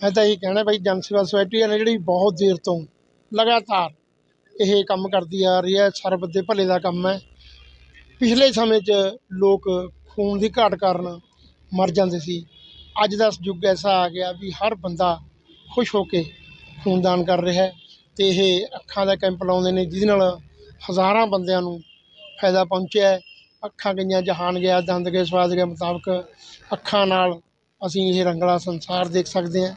ਮੈਂ ਤਾਂ ਇਹੀ ਕਹਿਣਾ ਭਾਈ ਜਨ ਸੇਵਾ ਸੁਸਾਇਟੀ ਹੈ ਨਾ ਜਿਹੜੀ ਬਹੁਤ ਦੇਰ ਤੋਂ ਲਗਾਤਾਰ ਇਹ ਕੰਮ ਕਰਦੀ ਆ ਰਹੀ ਹੈ ਸਰਬਤ ਦੇ ਭਲੇ ਦਾ ਕੰਮ ਹੈ। ਪਿਛਲੇ ਸਮੇਂ 'ਚ ਲੋਕ ਖੂਨ ਦੀ ਘਾਟ ਕਾਰਨ ਮਰ ਜਾਂਦੇ ਸੀ। ਅੱਜ ਦਾ ਯੁੱਗ ਐਸਾ ਆ ਗਿਆ ਵੀ ਹਰ ਬੰਦਾ ਖੁਸ਼ ਹੋ ਕੇ ਖੂਨਦਾਨ ਕਰ ਰਿਹਾ ਹੈ ਤੇ ਇਹ ਅੱਖਾਂ ਦਾ ਕੈਂਪ ਲਾਉਂਦੇ ਨੇ, ਜਿਹਦੇ ਨਾਲ ਹਜ਼ਾਰਾਂ ਬੰਦਿਆਂ ਨੂੰ ਫਾਇਦਾ ਪਹੁੰਚਿਆ ਹੈ। ਅੱਖਾਂ ਗਈਆਂ, ਜਹਾਨ ਗਿਆ, ਦੰਦ ਗਏ, ਸਵਾਦ ਗਏ ਮੁਤਾਬਕ ਅੱਖਾਂ ਨਾਲ ਅਸੀਂ ਇਹ ਰੰਗਲਾ ਸੰਸਾਰ ਦੇਖ ਸਕਦੇ ਹਾਂ।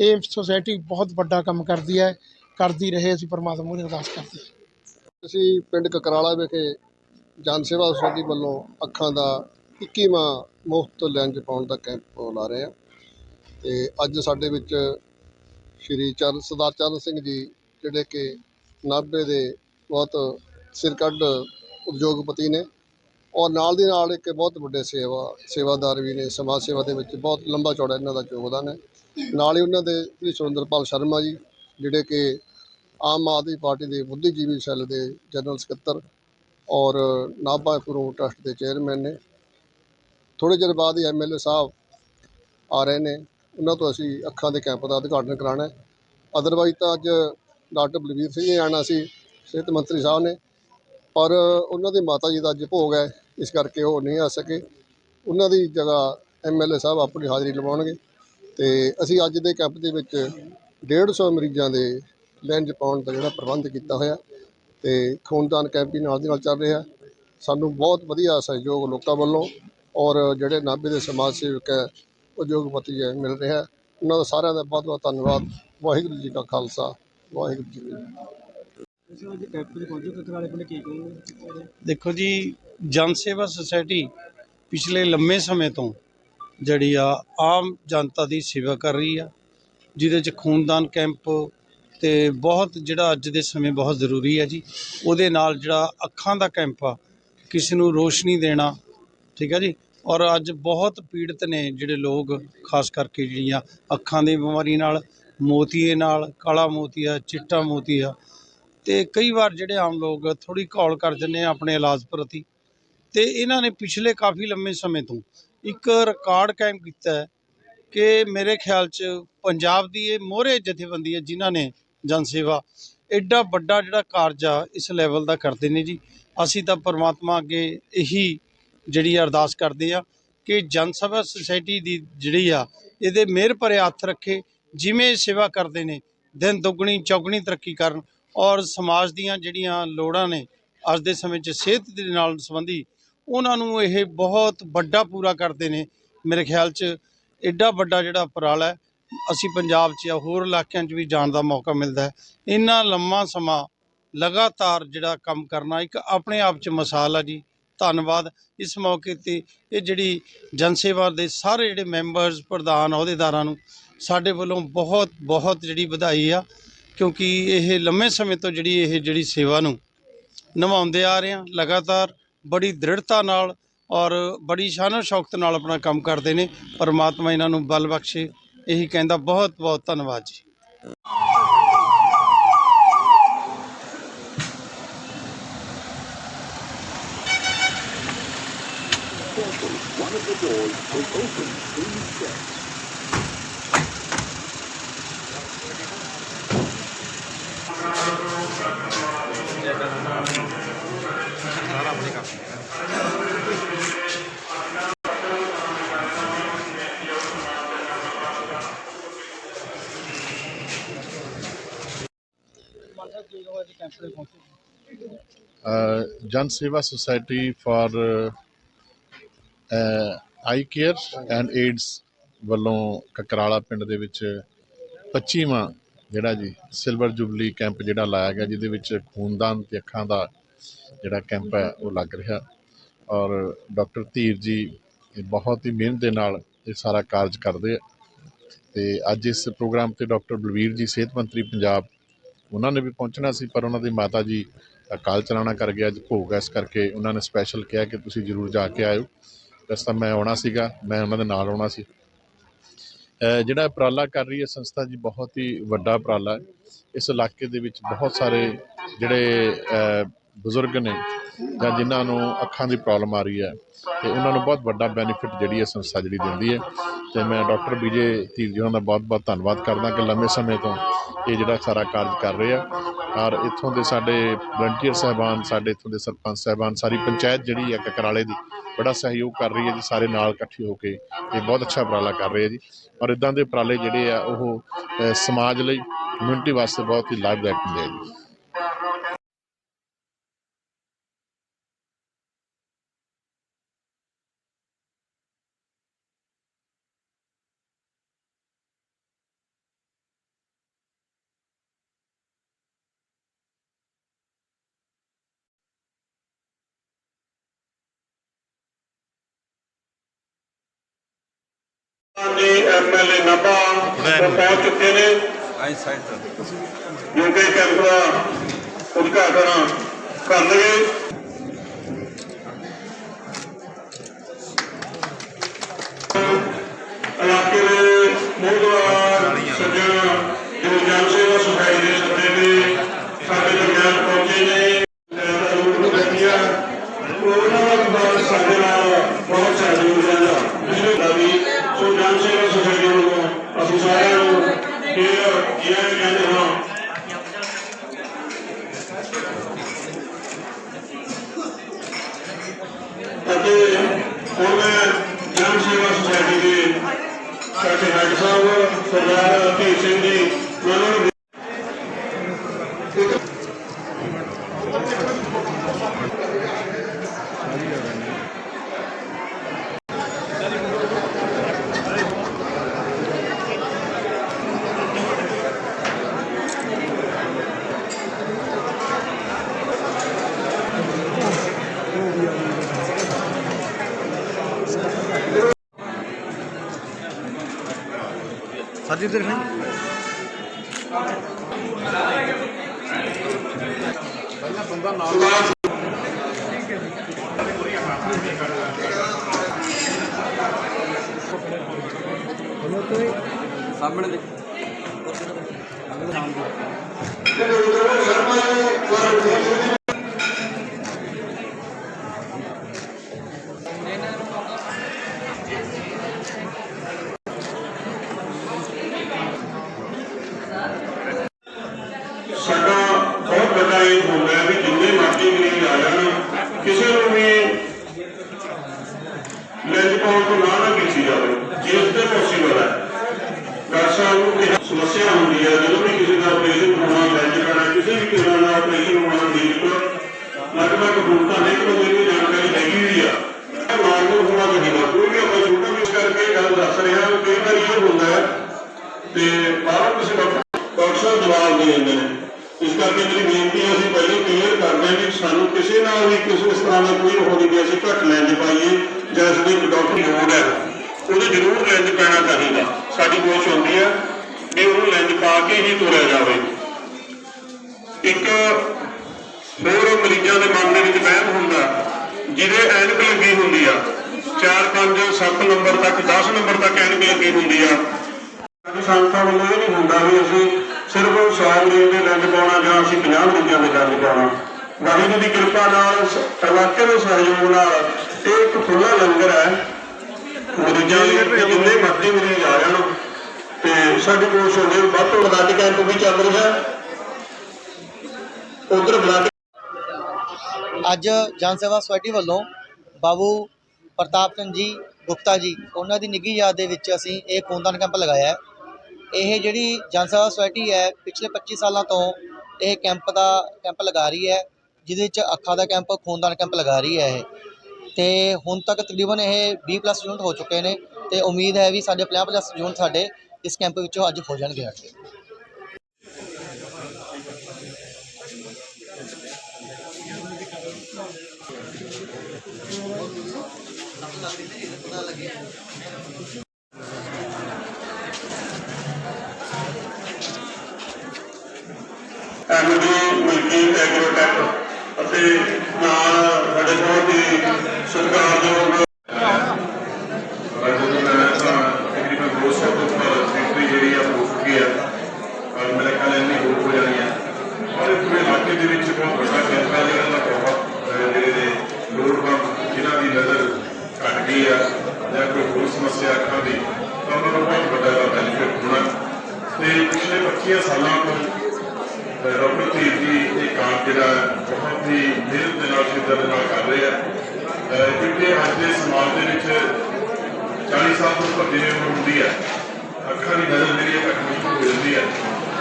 ਇਹ ਸੁਸਾਇਟੀ ਬਹੁਤ ਵੱਡਾ ਕੰਮ ਕਰਦੀ ਹੈ, ਕਰਦੀ ਰਹੇ, ਅਸੀਂ ਪਰਮਾਤਮਾ ਨੂੰ ਅਰਦਾਸ ਕਰਦੇ ਹਾਂ। ਅਸੀਂ ਪਿੰਡ ਕਕਰਾਲਾ ਵਿਖੇ ਜਨ ਸੇਵਾ ਸੁਸਾਇਟੀ ਵੱਲੋਂ ਅੱਖਾਂ ਦਾ 21ਵਾਂ ਮੁਫਤ ਲੈਂਜ ਪਾਉਣ ਦਾ ਕੈਂਪ ਲਾ ਰਹੇ ਹਾਂ। ਤੇ ਅੱਜ ਸਾਡੇ ਵਿੱਚ ਸ਼੍ਰੀ ਚਰਨ, ਸਰਦਾਰ ਚਰਨ ਸਿੰਘ ਜੀ, ਜਿਹੜੇ ਕਿ ਨਾਭੇ ਦੇ ਬਹੁਤ ਸਿਰਕੱਢ ਉਦਯੋਗਪਤੀ ਨੇ ਔਰ ਨਾਲ ਦੀ ਨਾਲ ਇੱਕ ਬਹੁਤ ਵੱਡੇ ਸੇਵਾ, ਸੇਵਾਦਾਰ ਵੀ ਨੇ, ਸਮਾਜ ਸੇਵਾ ਦੇ ਵਿੱਚ ਬਹੁਤ ਲੰਬਾ ਚੌੜਾ ਇਹਨਾਂ ਦਾ ਯੋਗਦਾਨ ਹੈ। ਨਾਲ ਹੀ ਉਹਨਾਂ ਦੇ ਸ੍ਰੀ ਸੁਰਿੰਦਰਪਾਲ ਸ਼ਰਮਾ ਜੀ, ਜਿਹੜੇ ਕਿ ਆਮ ਆਦਮੀ ਪਾਰਟੀ ਦੇ ਬੁੱਧੀਜੀਵੀ ਸੈੱਲ ਦੇ ਜਨਰਲ ਸਕੱਤਰ ਔਰ ਨਾਭਾ ਗੁਰੂ ਟਰਸਟ ਦੇ ਚੇਅਰਮੈਨ ਨੇ। ਥੋੜ੍ਹੇ ਚਿਰ ਬਾਅਦ ਹੀ ਐਮਐਲਏ ਸਾਹਿਬ ਆ ਰਹੇ ਨੇ। ਉਹਨਾਂ ਤੋਂ ਅਸੀਂ ਅੱਖਾਂ ਦੇ ਕੈਂਪ ਦਾ ਉਦਘਾਟਨ ਕਰਾਉਣਾ ਹੈ। ਅਦਰਵਾਈਜ਼ ਤਾਂ ਅੱਜ ਡਾਕਟਰ ਬਲਵੀਰ ਸਿੰਘ ਨੇ ਆਉਣਾ ਸੀ, ਸਿਹਤ ਮੰਤਰੀ ਸਾਹਿਬ ਨੇ। ਪਰ ਉਹਨਾਂ ਦੇ ਮਾਤਾ ਜੀ ਦਾ ਅੱਜ ਭੋਗ ਹੈ। ਇਸ ਕਰਕੇ ਉਹ ਨਹੀਂ ਆ ਸਕੇ। ਉਹਨਾਂ ਦੀ ਜਗ੍ਹਾ ਐਮਐਲਏ ਸਾਹਿਬ ਆਪਣੀ ਹਾਜ਼ਰੀ ਲਵਾਉਣਗੇ ਤੇ ਅਸੀਂ ਅੱਜ ਦੇ ਕੈਂਪ ਦੇ ਵਿੱਚ 150 ਮਰੀਜ਼ਾਂ ਦੇ ਲੈਂਜ ਪਾਉਣ ਦਾ ਜਿਹੜਾ ਪ੍ਰਬੰਧ ਕੀਤਾ ਹੋਇਆ ਤੇ ਖੂਨਦਾਨ ਕੈਂਪ ਵੀ ਨਾਲ ਦੀ ਨਾਲ ਚੱਲ ਰਿਹਾ। ਸਾਨੂੰ ਬਹੁਤ ਵਧੀਆ ਸਹਿਯੋਗ ਲੋਕਾਂ ਵੱਲੋਂ ਔਰ ਜਿਹੜੇ ਨਾਭੇ ਦੇ ਸਮਾਜ ਸੇਵਕ ਹੈ ਉਦਯੋਗਪਤੀ ਹੈ, ਮਿਲ ਰਿਹਾ। ਉਹਨਾਂ ਦਾ ਸਾਰਿਆਂ ਦਾ ਬਹੁਤ ਬਹੁਤ ਧੰਨਵਾਦ। ਵਾਹਿਗੁਰੂ ਜੀ ਕਾ ਖਾਲਸਾ, ਵਾਹਿਗੁਰੂ ਜੀ ਦੇਖੋ ਜੀ, ਜਨ ਸੇਵਾ ਸੁਸਾਇਟੀ ਪਿਛਲੇ ਲੰਮੇ ਸਮੇਂ ਤੋਂ ਜਿਹੜੀ ਆ, ਆਮ ਜਨਤਾ ਦੀ ਸੇਵਾ ਕਰ ਰਹੀ ਆ, ਜਿਹਦੇ ਚ ਖੂਨਦਾਨ ਕੈਂਪ ਤੇ ਬਹੁਤ ਜਿਹੜਾ ਅੱਜ ਦੇ ਸਮੇਂ ਬਹੁਤ ਜ਼ਰੂਰੀ ਹੈ ਜੀ। ਉਹਦੇ ਨਾਲ ਜਿਹੜਾ ਅੱਖਾਂ ਦਾ ਕੈਂਪ ਆ, ਕਿਸੇ ਨੂੰ ਰੋਸ਼ਨੀ ਦੇਣਾ, ਠੀਕ ਹੈ ਜੀ? ਔਰ ਅੱਜ ਬਹੁਤ ਪੀੜਤ ਨੇ ਜਿਹੜੇ ਲੋਕ, ਖਾਸ ਕਰਕੇ ਜਿਹੜੀਆਂ ਅੱਖਾਂ ਦੀ ਬਿਮਾਰੀ ਨਾਲ, ਮੋਤੀਏ ਨਾਲ, ਕਾਲਾ ਮੋਤੀਆ, ਚਿੱਟਾ ਮੋਤੀਆ ਤੇ ਕਈ ਵਾਰ ਜਿਹੜੇ ਆਮ ਲੋਕ ਥੋੜੀ ਘੋਲ ਕਰ ਜਾਂਦੇ ਆ ਆਪਣੇ ਇਲਾਜ ਪ੍ਰਤੀ ਤੇ ਇਹਨਾਂ ਨੇ ਪਿਛਲੇ ਕਾਫੀ ਲੰਮੇ ਸਮੇਂ ਤੋਂ ਇੱਕ ਰਿਕਾਰਡ ਕਾਇਮ ਕੀਤਾ ਹੈ ਕਿ ਮੇਰੇ ਖਿਆਲ 'ਚ ਪੰਜਾਬ ਦੀ ਇਹ ਮੋਹਰੇ ਜਥੇਬੰਦੀ ਹੈ ਜਿਨ੍ਹਾਂ ਨੇ ਜਨ ਸੇਵਾ ਐਡਾ ਵੱਡਾ ਜਿਹੜਾ ਕਾਰਜ ਆ ਇਸ ਲੈਵਲ ਦਾ ਕਰਦੇ ਨੇ ਜੀ। ਅਸੀਂ ਤਾਂ ਪਰਮਾਤਮਾ ਅੱਗੇ ਇਹੀ ਜਿਹੜੀ ਅਰਦਾਸ ਕਰਦੇ ਆ ਕਿ ਜਨ ਸਭਾ ਸੁਸਾਇਟੀ ਦੀ ਜਿਹੜੀ ਆ, ਇਹਦੇ ਮਿਹਰ ਭਰੇ ਹੱਥ ਰੱਖੇ, ਜਿਵੇਂ ਸੇਵਾ ਕਰਦੇ ਨੇ, ਦਿਨ ਦੁੱਗਣੀ, ਚੌਗਣੀ ਤਰੱਕੀ ਕਰਨ। ਔਰ ਸਮਾਜ ਦੀਆਂ ਜਿਹੜੀਆਂ ਲੋੜਾਂ ਨੇ ਅੱਜ ਦੇ ਸਮੇਂ 'ਚ ਸਿਹਤ ਦੇ ਨਾਲ ਸੰਬੰਧੀ ਉਹਨਾਂ ਨੂੰ ਇਹ ਬਹੁਤ ਵੱਡਾ ਪੂਰਾ ਕਰਦੇ ਨੇ ਮੇਰੇ ਖਿਆਲ 'ਚ ਐਡਾ ਵੱਡਾ ਜਿਹੜਾ ਉਪਰਾਲਾ ਅਸੀਂ ਪੰਜਾਬ 'ਚ ਜਾਂ ਹੋਰ ਇਲਾਕਿਆਂ 'ਚ ਵੀ ਜਾਣ ਦਾ ਮੌਕਾ ਮਿਲਦਾ ਹੈ। ਇੰਨਾ ਲੰਮਾ ਸਮਾਂ ਲਗਾਤਾਰ ਜਿਹੜਾ ਕੰਮ ਕਰਨਾ ਇੱਕ ਆਪਣੇ ਆਪ 'ਚ ਮਿਸਾਲ ਆ ਜੀ, ਧੰਨਵਾਦ। ਇਸ ਮੌਕੇ ਤੇ ਇਹ ਜਿਹੜੀ ਜਨਸੇਵਾ ਦੇ ਸਾਰੇ ਜਿਹੜੇ ਮੈਂਬਰਸ, ਪ੍ਰਧਾਨ ਅਹੁਦੇਦਾਰਾਂ ਨੂੰ ਸਾਡੇ ਵੱਲੋਂ ਬਹੁਤ ਬਹੁਤ ਜਿਹੜੀ ਵਧਾਈ ਆ। ਕਿਉਂਕਿ ਇਹ ਲੰਮੇ ਸਮੇਂ ਤੋਂ ਜਿਹੜੀ ਇਹ ਜਿਹੜੀ ਸੇਵਾ ਨੂੰ ਨਿਭਾਉਂਦੇ ਆ ਰਹੇ ਆ ਲਗਾਤਾਰ ਬੜੀ ਦ੍ਰਿੜਤਾ ਨਾਲ ਔਰ ਬੜੀ ਸ਼ਾਨੋ ਸ਼ੌਕਤ ਨਾਲ ਆਪਣਾ ਕੰਮ ਕਰਦੇ ਨੇ। ਪਰਮਾਤਮਾ ਇਹਨਾਂ ਨੂੰ ਬਲ ਬਖਸ਼ੇ। ਇਹੀ ਕਹਿੰਦਾ ਬਹੁਤ ਬਹੁਤ ਧੰਨਵਾਦ ਜੀ। Uh, Jan Seva Society for eye care and AIDS ਵੱਲੋਂ ਕਕਰਾਲਾ ਪਿੰਡ ਦੇ ਵਿੱਚ 25ਵਾਂ ਜਿਹੜਾ ਜੀ ਸਿਲਵਰ ਜੁਬਲੀ ਕੈਂਪ ਜਿਹੜਾ ਲਾਇਆ ਗਿਆ, ਜਿਹਦੇ ਵਿੱਚ ਖੂਨਦਾਨ ਤੇ ਅੱਖਾਂ ਦਾ ਜਿਹੜਾ ਕੈਂਪ ਹੈ, ਉਹ ਲੱਗ ਰਿਹਾ। ਔਰ ਡਾਕਟਰ ਧੀਰ ਜੀ ਇਹ ਬਹੁਤ ਹੀ ਮਿਹਨਤ ਦੇ ਨਾਲ ਇਹ ਸਾਰਾ ਕਾਰਜ ਕਰਦੇ ਆ। ਤੇ ਅੱਜ ਇਸ ਪ੍ਰੋਗਰਾਮ ਤੇ ਡਾਕਟਰ ਬਲਵੀਰ ਜੀ, ਸਿਹਤ ਮੰਤਰੀ ਪੰਜਾਬ, ਉਹਨਾਂ ਨੇ ਵੀ ਪਹੁੰਚਣਾ ਸੀ, ਪਰ ਉਹਨਾਂ ਦੀ ਮਾਤਾ ਜੀ ਅਕਾਲ ਚਲਾਣਾ ਕਰ ਗਿਆ, ਅੱਜ ਭੋਗ ਹੈ ਇਸ ਕਰਕੇ ਉਹਨਾਂ ਨੇ ਸਪੈਸ਼ਲ ਕਿਹਾ ਕਿ ਤੁਸੀਂ ਜ਼ਰੂਰ ਜਾ ਕੇ ਆਇਓ। ਇਸ ਤਾਂ ਮੈਂ ਆਉਣਾ ਸੀਗਾ, ਮੈਂ ਉਹਨਾਂ ਦੇ ਨਾਲ ਆਉਣਾ ਸੀ। ਜਿਹੜਾ ਉਪਰਾਲਾ ਕਰ ਰਹੀ ਹੈ ਸੰਸਥਾ ਜੀ, ਬਹੁਤ ਹੀ ਵੱਡਾ ਉਪਰਾਲਾ ਹੈ। ਇਸ ਇਲਾਕੇ ਦੇ ਵਿੱਚ ਬਹੁਤ ਸਾਰੇ ਜਿਹੜੇ ਬਜ਼ੁਰਗ ਨੇ ਜਾਂ ਜਿਨ੍ਹਾਂ ਨੂੰ ਅੱਖਾਂ ਦੀ ਪ੍ਰੋਬਲਮ ਆ ਰਹੀ ਹੈ, ਤੇ ਉਹਨਾਂ ਨੂੰ ਬਹੁਤ ਵੱਡਾ ਬੈਨੀਫਿਟ ਜਿਹੜੀ ਹੈ ਸੰਸਥਾ ਜਿਹੜੀ ਦਿੰਦੀ ਹੈ। ਤੇ ਮੈਂ ਡਾਕਟਰ ਵਿਜੇ ਧੀਰ ਜੀ ਉਹਨਾਂ ਦਾ ਬਹੁਤ-ਬਹੁਤ ਧੰਨਵਾਦ ਕਰਦਾ ਕਿ ਲੰਮੇ ਸਮੇਂ ਤੋਂ ਇਹ ਜਿਹੜਾ ਸਾਰਾ ਕਾਰਜ ਕਰ ਰਹੇ ਆ। ਔਰ ਇੱਥੋਂ ਦੇ ਸਾਡੇ ਵਲੰਟੀਅਰ ਸਾਹਿਬਾਨ, ਸਾਡੇ ਇੱਥੋਂ ਦੇ ਸਰਪੰਚ ਸਾਹਿਬਾਨ, ਸਾਰੀ ਪੰਚਾਇਤ ਜਿਹੜੀ ਹੈ ਕਕਰਾਲੇ ਦੀ ਬੜਾ ਸਹਿਯੋਗ ਕਰ ਰਹੀ ਹੈ ਜੀ, ਸਾਰੇ ਨਾਲ ਇਕੱਠੇ ਹੋ ਕੇ ਇਹ ਬਹੁਤ ਅੱਛਾ ਉਪਰਾਲਾ ਕਰ ਰਹੇ ਹੈ ਜੀ। ਔਰ ਇਦਾਂ ਦੇ ਉਪਰਾਲੇ ਜਿਹੜੇ ਆ ਉਹ ਸਮਾਜ ਲਈ ਕਮਿਊਨਿਟੀ ਵਾਸਤੇ ਬਹੁਤ ਹੀ ਲਾਭਦਾਇਕ ਹੁੰਦੇ ਆ ਜੀ। ਦੇ ਐਮਐਲਏ ਉਹ ਪਹੁੰਚ ਚੁੱਕੇ ਨੇ? ਜੋ ਕਿ ਕੈਂਪ ਦਾ ਉਦਘਾਟਨ ਕਰਨਗੇ। ਸਰਦਾਰ ਹਰਪ੍ਰੀਤ ਸਿੰਘ ਜੀ। ਉਹਨਾਂ ਨੂੰ ਸਾਡਾ ਬਹੁਤ ਵੱਡਾ ਇਹ ਹੁੰਦਾ ਹੈ ਵੀ ਜਿੰਨੇ ਮਰਜ਼ੀ ਮਰੀਜ਼ ਆ ਜਾਣ ਕਿਸੇ ਨੂੰ ਵੀ ਕਰਦੇ ਹਾਂ ਸਾਨੂੰ ਕਿਸੇ ਨਾਲ ਵੀ ਕਿਸੇ ਇਸ ਤਰ੍ਹਾਂ ਦਾ ਕੋਈ ਹੋ ਨਹੀਂ ਵੀ ਅਸੀਂ ਘੱਟ ਲੈਂਜ ਪਾਈਏ ਜਾਂ ਇਸ ਦੀ ਡਾਕਟਰ ਲੋੜ ਹੈ। ਉਹਦੇ ਜ਼ਰੂਰ ਲੈਂਜ ਪੈਣਾ ਚਾਹੀਦਾ। ਸਾਡੀ ਕੋਸ਼ਿਸ਼ ਹੁੰਦੀ ਹੈ ਵੀ ਉਹਨੂੰ ਲੈਂਜ ਪਾ ਕੇ ਹੀ ਤੁਰਿਆ ਜਾਵੇ। ਇੱਕ ਹੋਰ ਮਰੀਜ਼ਾਂ ਦੇ ਮਨ ਦੇ ਵਿੱਚ ਵਹਿਮ ਹੁੰਦਾ, ਜਿਹਦੇ ਐਨਕ ਲੱਗੀ ਹੁੰਦੀ ਆ। 4 5 7 ਨੰਬਰ ਤੱਕ 10 ਨੰਬਰ ਤੱਕ ਐਨਕ ਲੱਗੀ ਹੁੰਦੀ ਆ। ਸਾਡੀ ਸੰਸਥਾ ਵੱਲੋਂ ਇਹ ਨਹੀਂ ਹੁੰਦਾ ਵੀ ਅਸੀਂ ਸਿਰਫ 100 ਮਰੀਜ਼ ਦੇ ਲੈਂਜ ਪਾਉਣਾ ਜਾਂ ਅਸੀਂ 50 ਮਰੀਜ਼ਾਂ ਦੇ ਲੰਗ ਪਾਉਣਾ। ਵਾਹਿਗੁਰੂ ਦੀ ਕਿਰਪਾ ਨਾਲ ਸ- ਇਲਾਕੇ ਦੇ ਸਹਿਯੋਗ ਨਾਲ ਇਹ ਇੱਕ ਖੁੱਲਾ ਲੰਗਰ ਹੈ। ਮਰੀਜ਼ਾਂ ਲਈ ਕਿ ਜਿੰਨੇ ਮਰਜ਼ੀ ਮਰੀਜ਼ ਆ ਜਾਣ। ਤੇ ਸਾਡੀ ਹੈ ਵੀ ਵੱਧ ਤੋਂ ਵੱਧ ਕੈਂਪ ਵੀ ਚੱਲ ਰਿਹਾ। ਉਧਰ ਬਲੱਡ ਅੱਜ ਜਨ ਸੇਵਾ ਸੁਸਾਇਟੀ ਵੱਲੋਂ ਬਾਬੂ ਪ੍ਰਤਾਪ ਸਿੰਘ ਜੀ ਗੁਪਤਾ ਜੀ ਉਹਨਾਂ ਦੀ ਨਿੱਘੀ ਯਾਦ ਦੇ ਵਿੱਚ ਅਸੀਂ ਇਹ ਖੂਨਦਾਨ ਕੈਂਪ ਲਗਾਇਆ ਹੈ। ਇਹ ਜਿਹੜੀ ਜਨ ਸੇਵਾ ਸੁਸਾਇਟੀ ਹੈ ਪਿਛਲੇ 25 ਸਾਲਾਂ ਤੋਂ ਇਹ ਕੈਂਪ ਦਾ ਕੈਂਪ ਲਗਾ ਰਹੀ ਹੈ। ਜਿਹਦੇ ਵਿੱਚ ਅੱਖਾਂ ਦਾ ਕੈਂਪ, ਖੂਨਦਾਨ ਕੈਂਪ ਲਗਾ ਰਹੀ ਹੈ ਇਹ। ਤੇ ਹੁਣ ਤੱਕ ਤਕਰੀਬਨ ਇਹ 20 ਪਲੱਸ ਯੂਨਿਟ ਹੋ ਚੁੱਕੇ ਨੇ ਤੇ ਉਮੀਦ ਹੈ ਵੀ ਸਾਡੇ 50 ਪਲੱਸ ਯੂਨਿਟ ਸਾਡੇ ਇਸ ਕੈਂਪ ਵਿੱਚੋਂ ਅੱਜ ਹੋ ਜਾਣਗੇ ਆ ਕੇ। MD Milky ਐਗਰੋਟੈਕ। ਅਤੇ ਨਾਲ ਸਾਡੇ ਬਹੁਤ ਹੀ ਸਤਿਕਾਰਯੋਗ ਜਦੋਂ ਮੈਂ ਤਾਂ ਤਕਰੀਬਨ 200 ਤੋਂ ਉੱਪਰ ਫੈਕਟਰੀ ਜਿਹੜੀ ਆ ਹੋ ਚੁੱਕੀ ਆ ਔਰ ਮੇਰੇ ਖਿਆਲ ਇੰਨੀ ਹੋਰ ਹੋ ਜਾਣੀ ਆ ਔਰ ਇਹ ਪੂਰੇ ਇਲਾਕੇ ਦੇ ਵਿੱਚ ਬਹੁਤ ਵੱਡਾ ਕੈਂਪ ਹੈ ਜਿਹੜਾ ਦਾ ਬਹੁਤ ਅਹ, ਜਿਹੜੇ ਨੇ ਲੋੜਵੰਦ ਜਿਨ੍ਹਾਂ ਦੀ ਨਜ਼ਰ ਘਟ ਗਈ ਆ ਜਾਂ ਕੋਈ ਹੋਰ ਸਮੱਸਿਆ ਅੱਖਾਂ ਦੀ 25 ਸਾਲਾਂ ਤੋਂ ਡਾਕਟਰ ਧੀਰ ਜੀ ਇਹ ਕੰਮ ਜਿਹੜਾ ਹੈ, ਬਹੁਤ ਹੀ ਮਿਹਨਤ ਦੇ ਨਾਲ ਸ਼ਿੱਦਤ ਦੇ ਨਾਲ ਕਰ ਰਹੇ ਆ ਅਹ ਕਿਉਂਕਿ ਅੱਜ ਦੇ ਸਮਾਜ ਦੇ ਵਿੱਚ 40 ਸਾਲ ਤੋਂ ਉੱਪਰ ਜਿਵੇਂ ਉਮਰ ਹੁੰਦੀ ਹੈ ਅੱਖਾਂ ਦੀ ਨਜ਼ਰ ਜਿਹੜੀ ਹੈ ਘੱਟ ਮੁਸ਼ਕਲ ਹੋ ਜਾਂਦੀ ਹੈ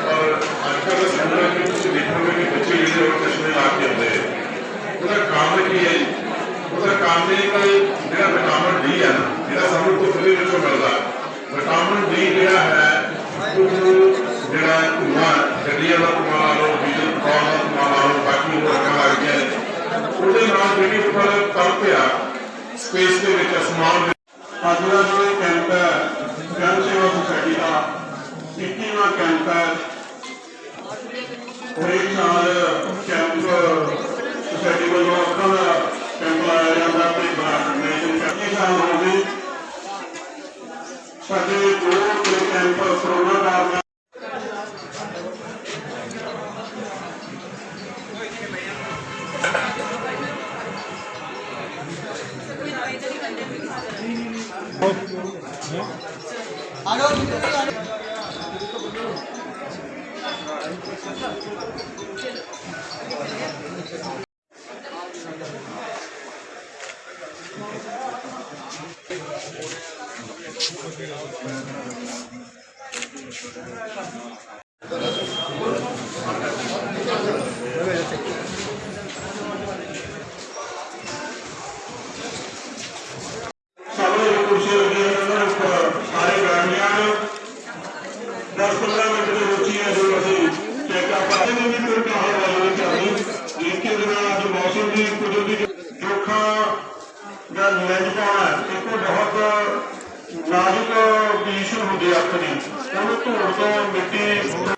ਔਰ ਅੱਜ ਕੱਲ੍ਹ ਦਾ ਸਮਾਂ ਕਿ ਤੁਸੀਂ ਦੇਖੋਗੇ ਕਿ ਬੱਚੇ ਜਿਹੜੇ ਉਹ ਚਸ਼ਮੇ ਲਾ ਕੇ ਆਉਂਦੇ ਆ ਉਹਦਾ ਕਾਰਨ ਕੀ ਹੈ ਜੀ? ਉਹਦਾ ਕਾਰਨ ਇਹ ਕਿ ਜਿਹੜਾ ਵਿਟਾਮਿਨ ਡੀ ਹੈ ਨਾ ਜਿਹੜਾ ਸਾਨੂੰ ਧੁੱਪ ਦੇ ਵਿੱਚੋਂ ਮਿਲਦਾ ਵਿਟਾਮਿਨ ਡੀ ਜਿਹੜਾ ਹੈ ਉਹ ਜਿਹੜਾ ਧੂਆਂ ਗੱਡੀਆਂ ਦਾ ਧੂਆਂ ਲਾ ਲਓ ਡੀਜ਼ਲ ਪੈਟਰੋਲ ਦਾ ਧੂਆਂ ਲਾ ਲਓ ਬਾਕੀ ਹੋਰ ਕੰਮ ਲੱਗਦੀਆਂ ਨੇ ਉਹਦੇ ਨਾਲ ਜਿਹੜੀ ਉੱਪਰ ਤਲ ਪਿਆ ਸਪੇਸ ਦੇ ਵਿੱਚ ਅਸਮਾਨ ਦੇ ਅੱਜ ਦਾ ਜੋ ਇਹ ਕੈਂਪ ਹੈ ਜਨ ਸੇਵਾ ਸੁਸਾਇਟੀ ਦਾ 21ਵਾਂ ਕੈਂਪ ਹੈ ਹਰੇਕ ਸਾਲ ਕੈਂਪ ਸੁਸਾਇਟੀ ਵੱਲੋਂ ਅੱਖਾਂ ਦਾ ਤੇ ਬਰਾਡਨੇਸ਼ਨ ਕਰਦੇ ਸਾਲ ਹੋ ਸਾਡੇ ਦੋ ਕੈਂਪਸ ਕੈਂਪ ਕੁਦਰਤੀ ਜੋਖਾ ਦਾ ਲੈਂਜ ਪਾਉਣਾ ਇੱਕ ਬਹੁਤ ਨਾਜ਼ੁਕ ਪੋਜੀਸ਼ਨ ਹੁੰਦੀ ਹੈ ਅੱਖ ਦੀ ਉਹਨੂੰ ਧੂੜ ਤੋਂ ਮਿੱਟੀ